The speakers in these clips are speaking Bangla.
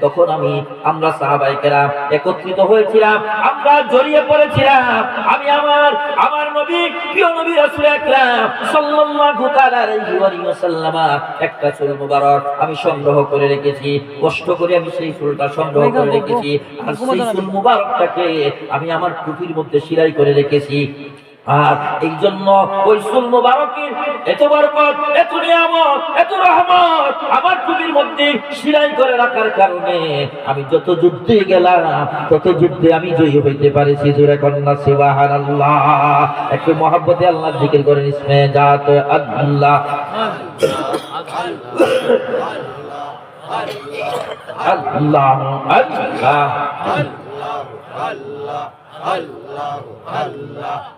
তখন আমি আমরা সাহাবাইকেরা একত্রিত হয়েছিলাম আমরা জড়িয়ে পড়েছিলাম। আমি আমার আমার নবী প্রিয় নবী রাসূল আকরাম সাল্লাল্লাহু তাআলা আলাইহি একটা চুল মুবারক আমি সংগ্রহ করে রেখেছি কষ্ট করে আমি সেই চুলটা সংগ্রহ করে রেখেছি। আর সেই চুল মুবারকটাকে আমি আমার টুপির মধ্যে সিলাই করে রেখেছি। আর এই জন্য ওই সুল মুবারকের এত বরকত, এত নিয়ামত, এত রহমত আমার টুপির মধ্যে সিলাই করে রাখার কারণে আমি যত যুদ্ধে গেলাম, তত যুদ্ধে আমি জয়ী হইতে পারেছি, জোরে কন্যা সুবাহান আল্লাহ একটু মহাব্বতে আল্লাহ জিকির করেন, ইসমে জাত আল্লাহ আল্লাহ আল্লাহ আল্লাহ আল্লাহ আল্লাহ।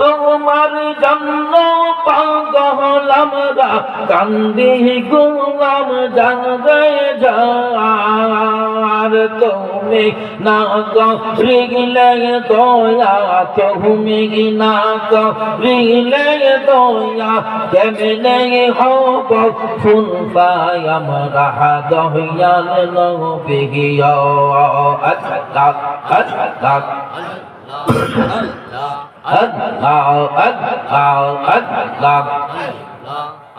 তোমার জন্ম পাগলাম কান্দি গুলাম জানবে যার। তুমি না গিলে দয়া তুমি না গিলে দয়া কেমনে হব? ফুল পাই আমরা দহিয়াল নবিগিয়া আল্লাহ আল্লাহ Allah, Allah, Allah, Allah,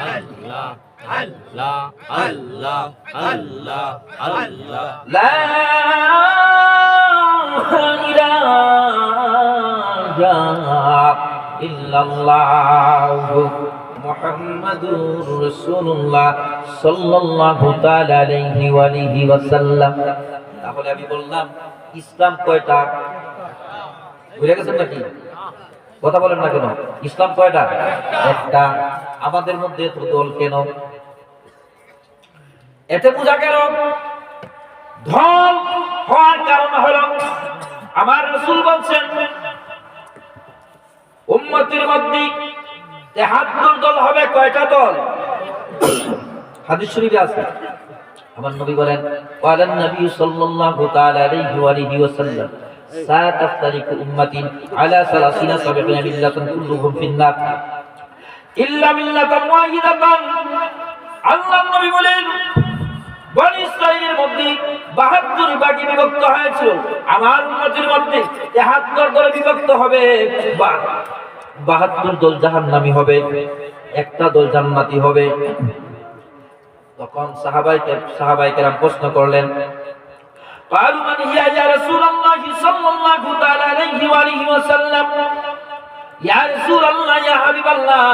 আল্লাহ আল্লাহ Allah, Allah, আল্লাহ আল্লাহ আল্লাহ আল্লাহ আল্লাহ لا إله إلا الله محمد رسول الله صلى الله تعالى عليه وآله وسلم তাহলে আমি বললাম ইসলাম কয়টা বুঝে গেছেন নাকি কথা বলেন না কেন? ইসলাম কয়টা? একটা। আমাদের মধ্যে এত দল কেন? এতে বোঝা গেল, ধন হওয়ার কারণ হলো, আমার রসুল বলছেন, উম্মতির মধ্যে তেহাত্তর দল হবে, কয়টা দল? হাদিস শরীফে আছে। আমার নবী বলেন ওয়ালান নবী সাল্লাল্লাহু তাআলা আলাইহি ওয়া আলিহি ওয়াসাল্লাম। সাতাফতারিক উম্মতি আলা সালাসিনা সাবিনা মিল্লাতান কুল্লুহুম ফিন্নার। ইল্লা মিল্লাতান ওয়াহিদাতান নবী বলেন, বনি মধ্যে 72 ভাগে বিভক্ত হয়েছিল। আমার উম্মতের মধ্যে 73 দলে বিভক্ত হবে। বা 72 দল জাহান্নামী হবে। একটা দল জান্নাতি হবে। তখন সাহাবাই সাহাবাইকে সাহাবাইকেরাম প্রশ্ন করলেন قالوا من هي يا رسول الله صلى الله تعالى عليه وآله وسلم ইয়া রাসূলুল্লাহ ইয়া হাবিবাল্লাহ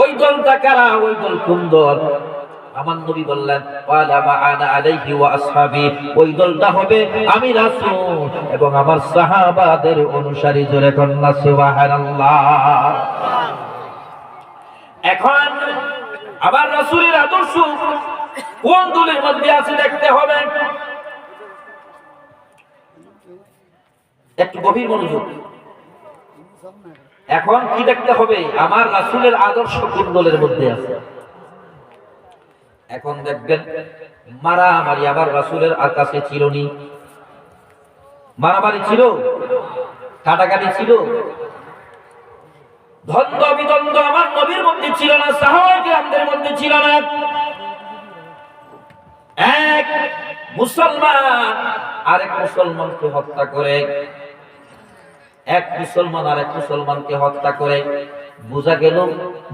ওই দলটা কারা ওই দল কোন দল আমার নবী বললেন ওয়ালা মা আনা আলাইহি ওয়া আসহাবি ওই দলটা হবে আমি রাসূল এবং আমার সাহাবাদের অনুসারী জোরে কন্যা সুবহানাল্লাহ এখন আবার রাসূলের আদর্শ কোন দলের মধ্যে আছে দেখতে হবে একটু গভীর মনোযোগ। এখন কি দেখতে হবে? আমার রাসুলের আদর্শ কোন মধ্যে আছে? এখন দেখবেন, মারামারি, আবার রাসূলের আকাশে ছিল নি মারামারি ছিল, কাটাকাটি ছিল। দ্বন্দ্ব বিদ্বন্দ্ব আমার নবীর মধ্যে ছিল না, সাহাবায়ে আমাদের মধ্যে ছিল না। এক মুসলমান আরেক মুসলমানকে হত্যা করে এক মুসলমান আর এক মুসলমানকে হত্যা করে। বোঝা গেল,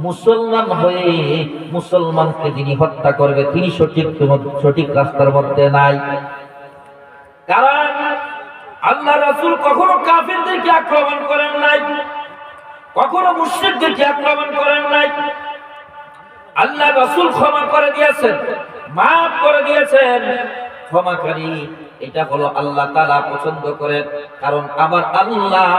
মুসলমান হয়ে মুসলমানকে যিনি হত্যা করবে, তিনি সঠিক সঠিক রাস্তার মধ্যে নাই। কারণ আল্লাহ রাসূল কখনো কাফিরদেরকে আক্রমণ করেন নাই, কখনো মুশরিকদেরকে আক্রমণ করেন নাই। আল্লাহ রাসূল ক্ষমা করে দিয়েছেন, মাফ করে দিয়েছেন। ক্ষমাকারী এটা হলো আল্লাহ তাআলা পছন্দ করেন কারণ আমার আল্লাহ,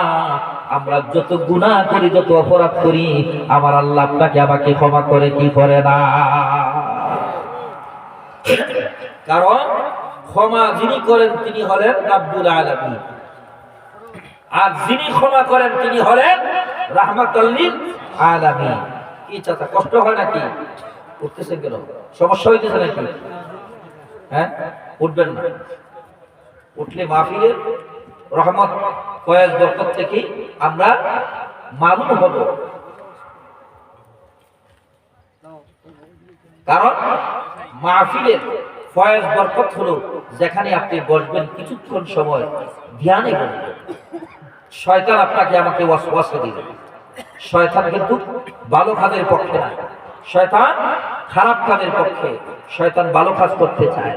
আমরা যত গুনাহ করি, যত অপরাধ করি, আমার আল্লাহ আপনাকে আমাকে ক্ষমা করে কি করে না? কারণ ক্ষমা যিনি করেন তিনি হলেন রাব্বুল আলামিন। আর যিনি ক্ষমা করেন তিনি হলেন রাহমাতুল্লিল আলামিন। কি চাচা, কষ্ট হয় নাকি? উঠতেছেন কেন? সমস্যা হইতেছে নাকি? হ্যাঁ? উঠবেন না। উঠলে মাহফিলের রহমত ফয়েজ বরকত থেকে আমরা মালুম হব। কারণ মাহফিলের ফয়েজ বরকত হলো যেখানে আপনি বসবেন কিছুক্ষণ সময় ধ্যানে বসবেন। শয়তান আপনাকে আমাকে ওয়াসওয়াসা দিবে। শয়তান কিন্তু ভালো কাজের পক্ষে না শয়তান খারাপ কাজের পক্ষে। শয়তান ভালো কাজ করতে চায়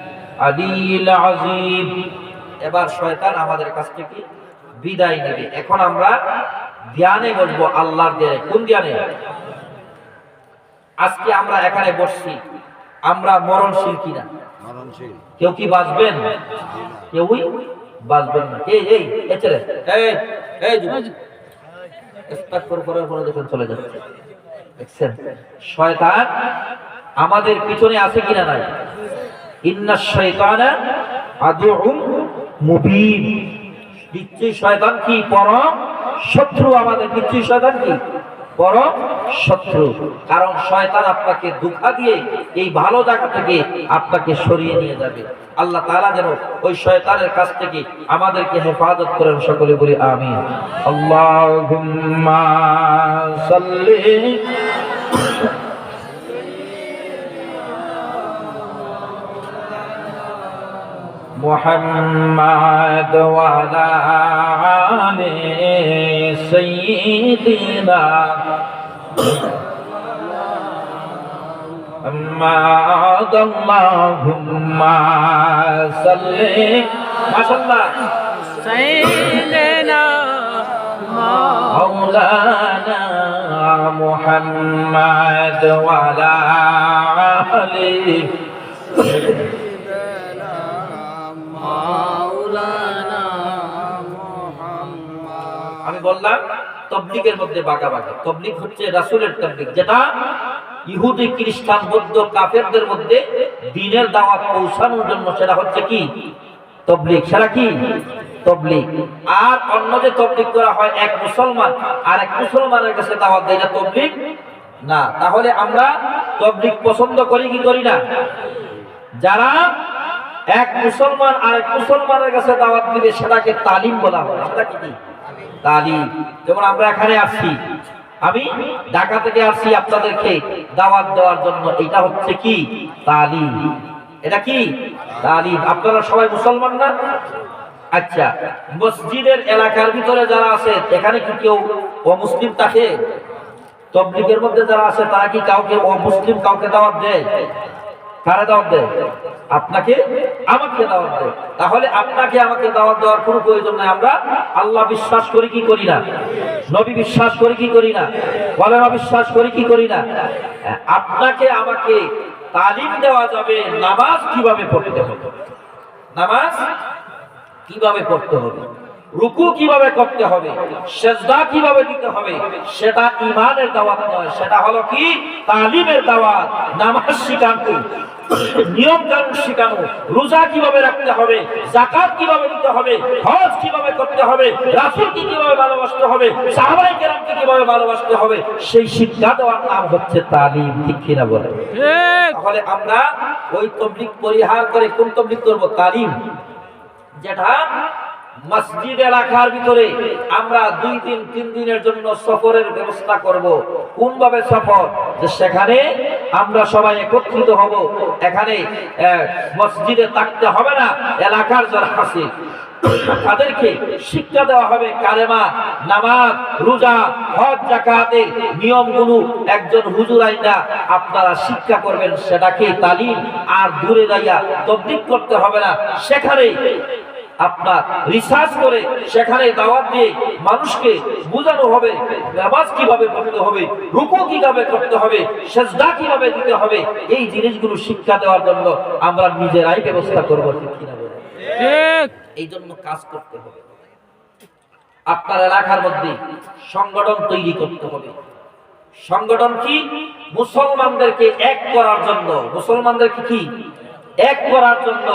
এবার শয়তান আমাদের কাছ থেকে বিদায় নেবে। এখন আমরা ধ্যানে বসবো আল্লাহর ধ্যানে কোন ধ্যানে? আজকে আমরা এখানে বসছি। আমরা মরণশীল কিনা? কেউ কি বাঁচবেন? কেউই বাঁচবেন না। এই এই এই এই এই যুবক। ইস্তাক করে করার পরে দেখুন চলে যাচ্ছে। দেখছেন? শয়তান আমাদের পিছনে আছে কিনা নাই? ইন্না শয়তানা কি? শত্রু। আমাদের শয়তান কি? শত্রু। কারণ শয়তান আপনাকে দুঃখা দিয়ে এই ভালো জায়গা থেকে আপনাকে সরিয়ে নিয়ে যাবে। আল্লাহ তাআলা যেন ওই শয়তানের কাছ থেকে আমাদেরকে হেফাজত করেন। সকলে বলি আমি আল্লাহুম্মা محمد وعلى آل سيدنا محمد. اللهم صل ما شاء الله. سيدنا مولانا محمد وعلى آله বললাম, তবলিগের মধ্যে তবলিগ হচ্ছে রাসূলের তবলিগ, যেটা ইহুদি, খ্রিস্টান, বৌদ্ধ, কাফেরদের মধ্যে দিনের পৌঁছানোর জন্য সেটা হচ্ছে কি? তবলিগ। সেটা কি? তবলিগ। আর অন্য যে তবলিগ করা হয়, এক মুসলমান, আর এক মুসলমানের কাছে দাওয়াত দেয়, এটা তবলিগ? না। তাহলে আমরা তবলিগ পছন্দ করি কি করি না? যারা এক মুসলমান আর এক মুসলমানের কাছে দাওয়াত দিবে, সেটাকে তালিম বলা হয়। সেটা কি? তালিম। যেমন আমরা এখানে আসছি, আমি ঢাকা থেকে আসছি আপনাদেরকে দাওয়াত দেওয়ার জন্য। এটা হচ্ছে কি? তালিম। এটা কি? তালিম। আপনারা সবাই মুসলমান না? আচ্ছা মসজিদের এলাকার ভিতরে যারা আছে, এখানে কি কেউ অমুসলিম থাকে? তবলিগের মধ্যে যারা আছে, তারা কি কাউকে অমুসলিম কাউকে দাওয়াত দেয়? কারা দাওয়াত দেয়? আপনাকে আমাকে দাওয়াত দেয়। তাহলে আপনাকে আমাকে দাওয়াত দেওয়ার কোনো প্রয়োজন নাই। আমরা আল্লাহ বিশ্বাস করি কি করি না? নবী বিশ্বাস করি কি করি না? কলেমা বিশ্বাস করি কি করি না? আপনাকে আমাকে তালিম দেওয়া যাবে নামাজ কীভাবে পড়তে হবে? নামাজ কীভাবে পড়তে হবে? রুকু কীভাবে করতে হবে সেজদা কীভাবে দিতে হবে সেটা ইমানের দাওয়াত নয় সেটা হলো কি? তালিমের দাওয়াত নামাজ শিখানো নিয়ম কানুন শিখানো রোজা কীভাবে রাখতে হবে জাকাত কীভাবে দিতে হবে হজ কীভাবে করতে হবে রাসূলকে কীভাবে ভালোবাসতে হবে সাহাবায়ে কেরামকে কীভাবে ভালোবাসতে হবে সেই শিক্ষা দেওয়ার নাম হচ্ছে তালিম ঠিক কিনা বলে? তাহলে আমরা ওই তবলিগ পরিহার করে কোন তবলিগ করব? তালিম। যেটা মসজিদ এলাকার ভিতরে আমরা দুই দিন, তিন দিনের জন্য সফরের ব্যবস্থা করব। কোন ভাবে সফর? যে সেখানে আমরা সবাই একত্রিত হব। এখানে মসজিদে থাকতে হবে না, এলাকার যারা আছে, তাদেরকে শিক্ষা দেওয়া হবে, কালেমা, নামাজ, রোজা, হজ জাকাতের নিয়মগুলো একজন হুজুর আইনা আপনারা শিক্ষা করবেন, সেটাকে তালিম আর দূরে যাইয়া তবলিগ করতে হবে না। সেখানে আপনার রিসার্চ করে সেখানে দাওয়াত দিয়ে মানুষকে বোঝানো হবে নামাজ কীভাবে পড়তে হবে রুকু কীভাবে করতে হবে সেজদা কীভাবে দিতে হবে এই জিনিসগুলো শিক্ষা দেওয়ার জন্য আমরা নিজেরাই ব্যবস্থা করব ঠিক কিনা? এই জন্য কাজ করতে হবে। আপনার এলাকার মধ্যে সংগঠন তৈরি করতে হবে। সংগঠন কি? মুসলমানদেরকে এক করার জন্য। মুসলমানদেরকে কি? এক করার জন্য